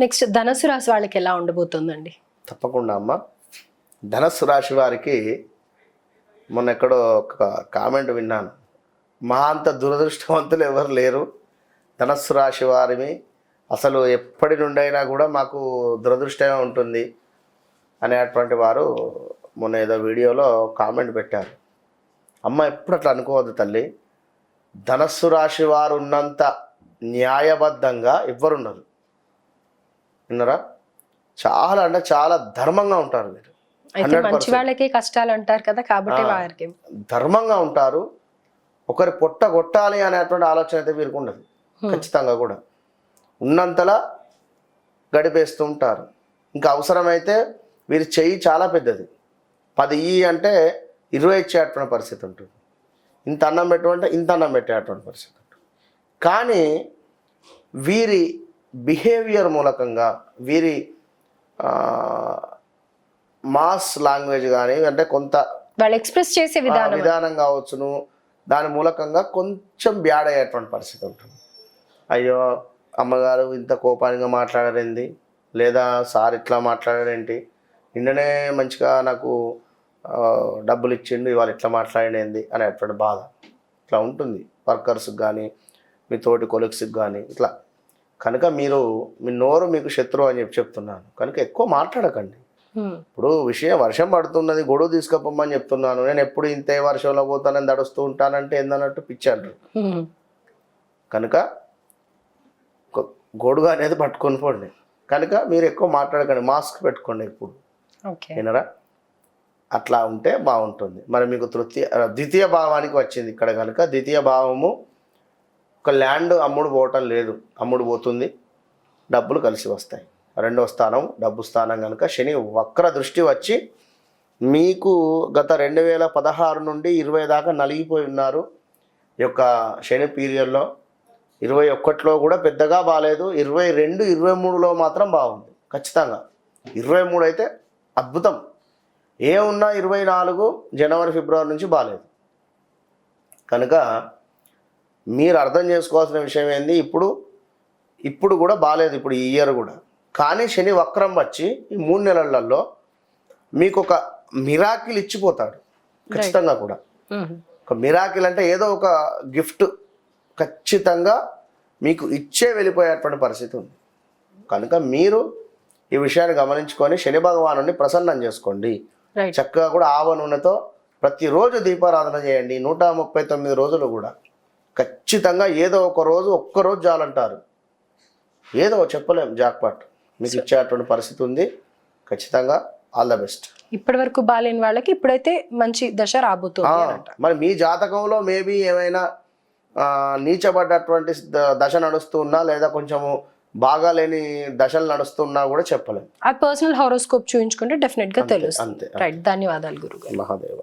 Next ధనస్సు రాశి వాళ్ళకి ఎలా ఉండబోతుందండి? తప్పకుండా అమ్మ. ధనస్సు రాశి వారికి మొన్న ఎక్కడో ఒక కామెంట్ విన్నాను. మా అంత దురదృష్టవంతులు ఎవరు లేరు. ధనస్సు రాశి వారిని అసలు ఎప్పటి నుండైనా కూడా మాకు దురదృష్టమే ఉంటుంది అనేటువంటి వారు మొన్న ఏదో వీడియోలో కామెంట్ పెట్టారు. అమ్మ ఎప్పుడు అట్లా అనుకోవద్దు తల్లి. ధనస్సు రాశి వారు ఉన్నంత న్యాయబద్ధంగా ఎవ్వరుండరు. విన్నారా? చాలా అంటే చాలా ధర్మంగా ఉంటారు 100%. మంచి వాళ్ళకే కష్టాలు అంటారు కదా కాబట్టి. వారికి. ధర్మంగా ఉంటారు. ఒకరి పొట్ట కొట్టాలి అనేటువంటి ఆలోచన అయితే వీరికి ఉండదు. ఖచ్చితంగా కూడా. ఉన్నంతలా గడిపేస్తూ ఉంటారు. ఇంకా అవసరమైతే వీరి చెయ్యి చాలా పెద్దది. పది ఈ అంటే ఇరవై ఇచ్చేటువంటి పరిస్థితి ఉంటుంది. ఇంత అన్నం పెట్టమంటే ఇంత అన్నం పెట్టేటువంటి పరిస్థితి ఉంటుంది. కానీ వీరి బిహేవియర్ మూలకంగా వీరి మాస్ లాంగ్వేజ్ కానీ అంటే కొంత వాళ్ళు ఎక్స్ప్రెస్ చేసే విధానం. విధానం కావచ్చును. దాని మూలకంగా కొంచెం బ్యాడ్ అయ్యేటువంటి పరిస్థితి ఉంటుంది. అయ్యో అమ్మగారు ఇంత కోపానిగా మాట్లాడారేంది? లేదా సార్ ఇట్లా మాట్లాడారేంటి? నిన్ననే మంచిగా నాకు డబ్బులు ఇచ్చిండు ఇవాళ ఇట్లా మాట్లాడేంది అనేటువంటి బాధ. ఇట్లా ఉంటుంది. వర్కర్స్కి కానీ మీ తోటి కొలీగ్స్కి కానీ ఇట్లా. కనుక మీరు మీ నోరు మీకు శత్రువు అని చెప్పి చెప్తున్నాను. కనుక ఎక్కువ మాట్లాడకండి. ఇప్పుడు విషయం వర్షం పడుతున్నది గొడుగు తీసుకుపోమని చెప్తున్నాను. నేను ఎప్పుడు ఇంతే వర్షంలో పోతానని దడుస్తూ ఉంటానంటే ఏందన్నట్టు పిచ్చి అంటారు. కనుక గొడుగు అనేది పట్టుకొని పోండి. కనుక మీరు ఎక్కువ మాట్లాడకండి. మాస్క్ పెట్టుకోండి ఇప్పుడు వినరా? అట్లా ఉంటే బాగుంటుంది. మరి మీకు తృతీయ ద్వితీయ భావానికి వచ్చింది ఇక్కడ కనుక. ద్వితీయ భావము ఒక ల్యాండ్ అమ్ముడు పోవటం లేదు. అమ్ముడు పోతుంది. డబ్బులు కలిసి వస్తాయి. రెండవ స్థానం డబ్బు స్థానం కనుక శని వక్ర దృష్టి వచ్చి మీకు గత రెండు వేల పదహారు నుండి ఇరవై దాకా నలిగిపోయి ఉన్నారు. ఈ యొక్క శని పీరియడ్లో ఇరవై ఒక్కటిలో కూడా పెద్దగా బాగాలేదు ఇరవై రెండు ఇరవై మూడులో మాత్రం బాగుంది. ఖచ్చితంగా. ఇరవై మూడు అయితే అద్భుతం. ఏమున్నా ఇరవై నాలుగు జనవరి ఫిబ్రవరి నుంచి బాగాలేదు కనుక మీరు అర్థం చేసుకోవాల్సిన విషయం ఏంది? ఇప్పుడు ఇప్పుడు కూడా బాగాలేదు ఇప్పుడు ఈ ఇయర్ కూడా. కానీ శని వక్రం వచ్చి ఈ మూడు నెలలలో మీకు ఒక మిరాకిల్ ఇచ్చిపోతాడు. ఖచ్చితంగా కూడా. ఒక మిరాకిల్ అంటే ఏదో ఒక గిఫ్ట్ ఖచ్చితంగా మీకు ఇచ్చే వెళ్ళిపోయేటువంటి పరిస్థితి ఉంది. కనుక మీరు ఈ విషయాన్ని గమనించుకొని శని భగవాను ప్రసన్నం చేసుకోండి. చక్కగా కూడా ఆవ నూనెతో ప్రతిరోజు దీపారాధన చేయండి. నూట ముప్పై తొమ్మిది రోజులు కూడా. ఖచ్చితంగా ఏదో ఒక రోజు ఒక్క రోజు చాలంటారు. ఏదో చెప్పలేం జాక్పాట్. మీకు ఇచ్చేటువంటి పరిస్థితి ఉంది. ఖచ్చితంగా ఆల్ ద బెస్ట్. ఇప్పటి వరకు బాలేని వాళ్ళకి ఇప్పుడైతే మంచి దశ రాబోతుంది. మరి మీ జాతకంలో మేబీ ఏమైనా నీచబడ్డటువంటి దశ నడుస్తున్నా లేదా కొంచెము బాగాలేని దశలు నడుస్తున్నా కూడా చెప్పలేం. ఆ పర్సనల్ హారోస్కోప్ చూపించుకుంటే డెఫినెట్గా తెలుస్తుంది. అంతే రైట్ ధన్యవాదాలు గురుగారు. మహాదేవ.